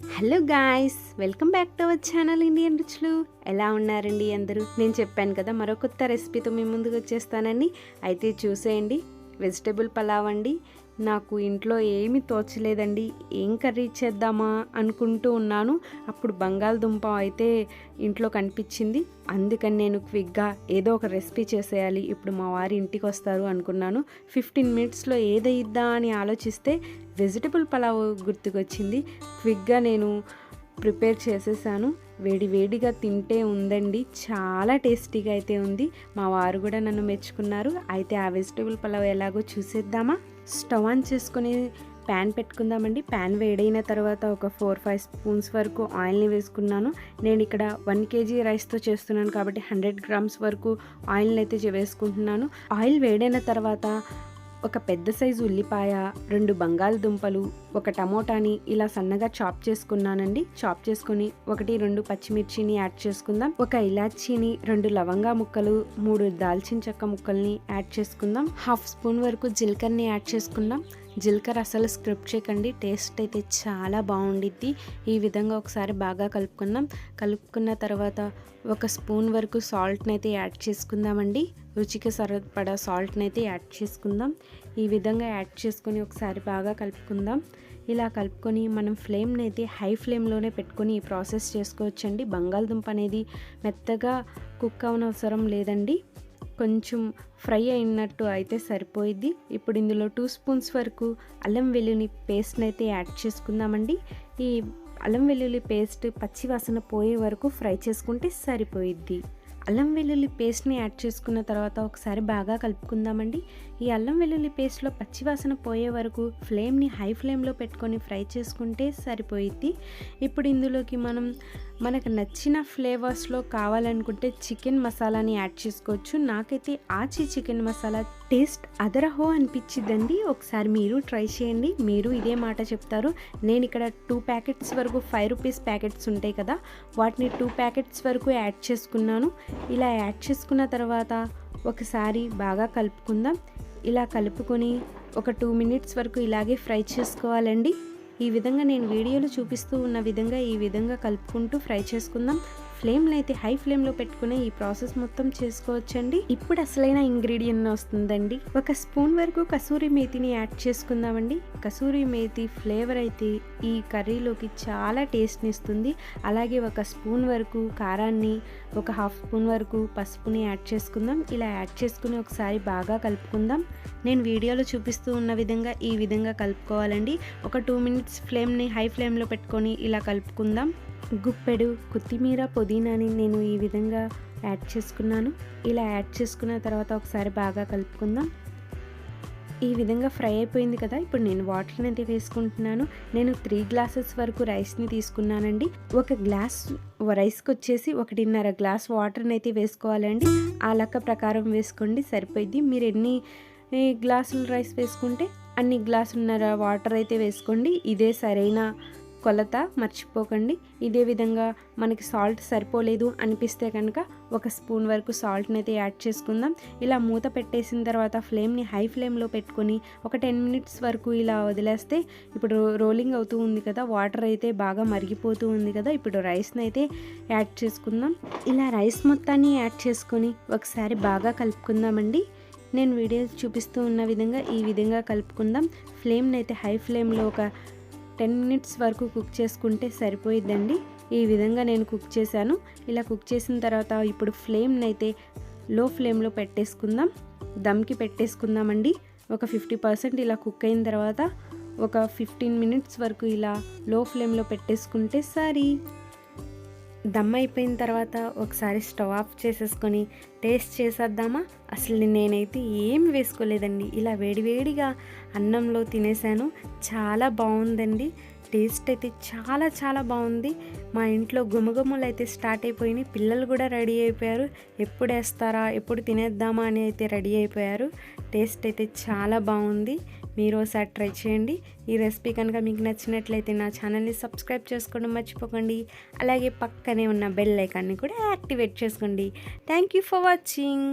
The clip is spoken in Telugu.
Hello guys welcome back to our channel Indian రుచులు. ఎలా ఉన్నారండి అందరూ? నేను చెప్పాను కదా మరో కొత్త రెసిపీతో మీ ముందుకు వచ్చేస్తానండి. అయితే చూసేయండి. వెజిటేబుల్ పలావ్ అండి. నాకు ఇంట్లో ఏమీ తోచలేదండి. ఏం కర్రీ చేద్దామా అనుకుంటూ ఉన్నాను. అప్పుడు బంగాళదుంప అయితే ఇంట్లో కనిపించింది. అందుకని నేను క్విక్గా ఏదో ఒక రెసిపీ చేసేయాలి. ఇప్పుడు మా వారి ఇంటికి వస్తారు అనుకున్నాను. ఫిఫ్టీన్ మినిట్స్లో ఏదైద్దా అని ఆలోచిస్తే వెజిటబుల్ పలావ్ గుర్తుకొచ్చింది. క్విక్గా నేను ప్రిపేర్ చేసేసాను. వేడి వేడిగా తింటే ఉందండి. చాలా టేస్టీగా అయితే ఉంది. మా వారు కూడా నన్ను మెచ్చుకున్నారు. అయితే ఆ వెజిటేబుల్ పలావ్ ఎలాగో చూసేద్దామా? స్టవ్ ఆన్ చేసుకొని ప్యాన్ పెట్టుకుందామండి. ప్యాన్ వేడైన తర్వాత ఒక ఫోర్ ఫైవ్ స్పూన్స్ వరకు ఆయిల్ని వేసుకున్నాను. నేను ఇక్కడ వన్ కేజీ రైస్తో చేస్తున్నాను కాబట్టి హండ్రెడ్ గ్రామ్స్ వరకు ఆయిల్ని అయితే వేసుకుంటున్నాను. ఆయిల్ వేడైన తర్వాత ఒక పెద్ద సైజు ఉల్లిపాయ రెండు బంగాళదుంపలు ఒక టమోటాని ఇలా సన్నగా చాప్ చేసుకున్నానండి. చాప్ చేసుకుని ఒకటి రెండు పచ్చిమిర్చిని యాడ్ చేసుకుందాం. ఒక ఇలాచీని రెండు లవంగా ముక్కలు మూడు దాల్చిన చెక్క ముక్కల్ని యాడ్ చేసుకుందాం. హాఫ్ స్పూన్ వరకు జీలకర్రని యాడ్ చేసుకుందాం. జీలకర్ర అసలు స్క్రిప్ట్ చేయకండి. టేస్ట్ అయితే చాలా బాగుండిద్ది. ఈ విధంగా ఒకసారి బాగా కలుపుకుందాం. కలుపుకున్న తర్వాత ఒక స్పూన్ వరకు సాల్ట్ని అయితే యాడ్ చేసుకుందామండి. రుచికి సరిపడా సాల్ట్ని అయితే యాడ్ చేసుకుందాం. ఈ విధంగా యాడ్ చేసుకొని ఒకసారి బాగా కలుపుకుందాం. ఇలా కలుపుకొని మనం ఫ్లేమ్ని అయితే హై ఫ్లేమ్లోనే పెట్టుకొని ఈ ప్రాసెస్ చేసుకోవచ్చండి. బంగాళదుంప అనేది మెత్తగా కుక్ అవనవసరం లేదండి. కొంచెం ఫ్రై అయినట్టు అయితే సరిపోయిద్ది. ఇప్పుడు ఇందులో టూ స్పూన్స్ వరకు అల్లం వెల్లుల్లి పేస్ట్ని అయితే యాడ్ చేసుకుందామండి. ఈ అల్లం వెల్లుల్లి పేస్ట్ పచ్చి వాసన పోయే వరకు ఫ్రై చేసుకుంటే సరిపోయిద్ది. అల్లం వెల్లుల్లి పేస్ట్ని యాడ్ చేసుకున్న తర్వాత ఒకసారి బాగా కలుపుకుందామండి. ఈ అల్లం వెల్లుల్లి పేస్ట్లో పచ్చివాసన పోయే వరకు ఫ్లేమ్ని హై ఫ్లేమ్లో పెట్టుకొని ఫ్రై చేసుకుంటే సరిపోయిద్ది. ఇప్పుడు ఇందులోకి మనం మనకు నచ్చిన ఫ్లేవర్స్లో కావాలనుకుంటే చికెన్ మసాలాని యాడ్ చేసుకోవచ్చు. నాకైతే ఆచి చికెన్ మసాలా టేస్ట్ అదరహో అనిపించిద్దండి. ఒకసారి మీరు ట్రై చేయండి. మీరు ఇదే మాట చెప్తారు. నేను ఇక్కడ టూ ప్యాకెట్స్ వరకు ఫైవ్ రూపీస్ ప్యాకెట్స్ ఉంటాయి కదా వాటిని టూ ప్యాకెట్స్ వరకు యాడ్ చేసుకున్నాను. ఇలా యాడ్ చేసుకున్న తర్వాత ఒకసారి బాగా కలుపుకుందాం. ఇలా కలుపుకొని ఒక టూ మినిట్స్ వరకు ఇలాగే ఫ్రై చేసుకోవాలండి. ఈ విధంగా నేను వీడియోలో చూపిస్తూ ఉన్న విధంగా ఈ విధంగా కలుపుకుంటూ ఫ్రై చేసుకుందాం. ఫ్లేమ్లో అయితే హై ఫ్లేమ్లో పెట్టుకుని ఈ ప్రాసెస్ మొత్తం చేసుకోవచ్చండి. ఇప్పుడు అసలైన ఇంగ్రీడియంట్ వస్తుందండి. ఒక స్పూన్ వరకు కసూరి మేతిని యాడ్ చేసుకుందామండి. కసూరి మేతి ఫ్లేవర్ అయితే ఈ కర్రీలోకి చాలా టేస్ట్ని ఇస్తుంది. అలాగే ఒక స్పూన్ వరకు కారాన్ని ఒక హాఫ్ స్పూన్ వరకు పసుపుని యాడ్ చేసుకుందాం. ఇలా యాడ్ చేసుకుని ఒకసారి బాగా కలుపుకుందాం. నేను వీడియోలో చూపిస్తూ ఉన్న విధంగా ఈ విధంగా కలుపుకోవాలండి. ఒక టూ మినిట్స్ ఫ్లేమ్ని హై ఫ్లేమ్లో పెట్టుకొని ఇలా కలుపుకుందాం. గుప్పెడు కొత్తిమీర పుదీనాని నేను ఈ విధంగా యాడ్ చేసుకున్నాను. ఇలా యాడ్ చేసుకున్న తర్వాత ఒకసారి బాగా కలుపుకుందాం. ఈ విధంగా ఫ్రై అయిపోయింది కదా ఇప్పుడు నేను వాటర్ని అయితే వేసుకుంటున్నాను. నేను త్రీ గ్లాసెస్ వరకు రైస్ని తీసుకున్నానండి. ఒక గ్లాస్ రైస్కి వచ్చేసి ఒకటిన్నర గ్లాస్ వాటర్ని అయితే వేసుకోవాలండి. ఆ లెక్క ప్రకారం వేసుకోండి సరిపోయింది మీరు ఎన్ని గ్లాసులు రైస్ వేసుకుంటే అన్ని గ్లాసున్నర వాటర్ అయితే వేసుకోండి. ఇదే సరైన కొలత మర్చిపోకండి. ఇదే విధంగా మనకి సాల్ట్ సరిపోలేదు అనిపిస్తే కనుక ఒక స్పూన్ వరకు సాల్ట్ని అయితే యాడ్ చేసుకుందాం. ఇలా మూత పెట్టేసిన తర్వాత ఫ్లేమ్ని హై ఫ్లేమ్లో పెట్టుకొని ఒక టెన్ మినిట్స్ వరకు ఇలా వదిలేస్తే ఇప్పుడు రోలింగ్ అవుతూ ఉంది కదా వాటర్ అయితే బాగా మరిగిపోతూ ఉంది కదా ఇప్పుడు రైస్ని అయితే యాడ్ చేసుకుందాం. ఇలా రైస్ మొత్తాన్ని యాడ్ చేసుకొని ఒకసారి బాగా కలుపుకుందామండి. నేను వీడియో చూపిస్తూ ఉన్న విధంగా ఈ విధంగా కలుపుకుందాం. ఫ్లేమ్ని అయితే హై ఫ్లేమ్లో ఒక టెన్ మినిట్స్ వరకు కుక్ చేసుకుంటే సరిపోయిద్దండి. ఈ విధంగా నేను కుక్ చేశాను. ఇలా కుక్ చేసిన తర్వాత ఇప్పుడు ఫ్లేమ్ని అయితే లో ఫ్లేమ్లో పెట్టేసుకుందాం. దమ్కి పెట్టేసుకుందామండి. ఒక ఫిఫ్టీ పర్సెంట్ ఇలా కుక్ అయిన తర్వాత ఒక ఫిఫ్టీన్ మినిట్స్ వరకు ఇలా లో ఫ్లేమ్లో పెట్టేసుకుంటే సరి. దమ్ అయిపోయిన తర్వాత ఒకసారి స్టవ్ ఆఫ్ చేసేసుకొని టేస్ట్ చేసేద్దామా? అసలు నేనైతే ఏం వేసుకోలేదండి. ఇలా వేడివేడిగా అన్నంలో తినేసాను. చాలా బాగుందండి. టేస్ట్ అయితే చాలా చాలా బాగుంది. మా ఇంట్లో గుమగుమలు అయితే స్టార్ట్ అయిపోయినాయి. పిల్లలు కూడా రెడీ అయిపోయారు. ఎప్పుడు వేస్తారా? ఎప్పుడు తినేద్దామా అని అయితే రెడీ అయిపోయారు. టేస్ట్ అయితే చాలా బాగుంది. మీరు ఒకసారి ట్రై చేయండి. ఈ రెసిపీ కనుక మీకు నచ్చినట్లయితే నా ఛానల్ని సబ్స్క్రైబ్ చేసుకోవడం మర్చిపోకండి. అలాగే పక్కనే ఉన్న బెల్ ఐకాన్ని కూడా యాక్టివేట్ చేసుకోండి. Thank you for watching.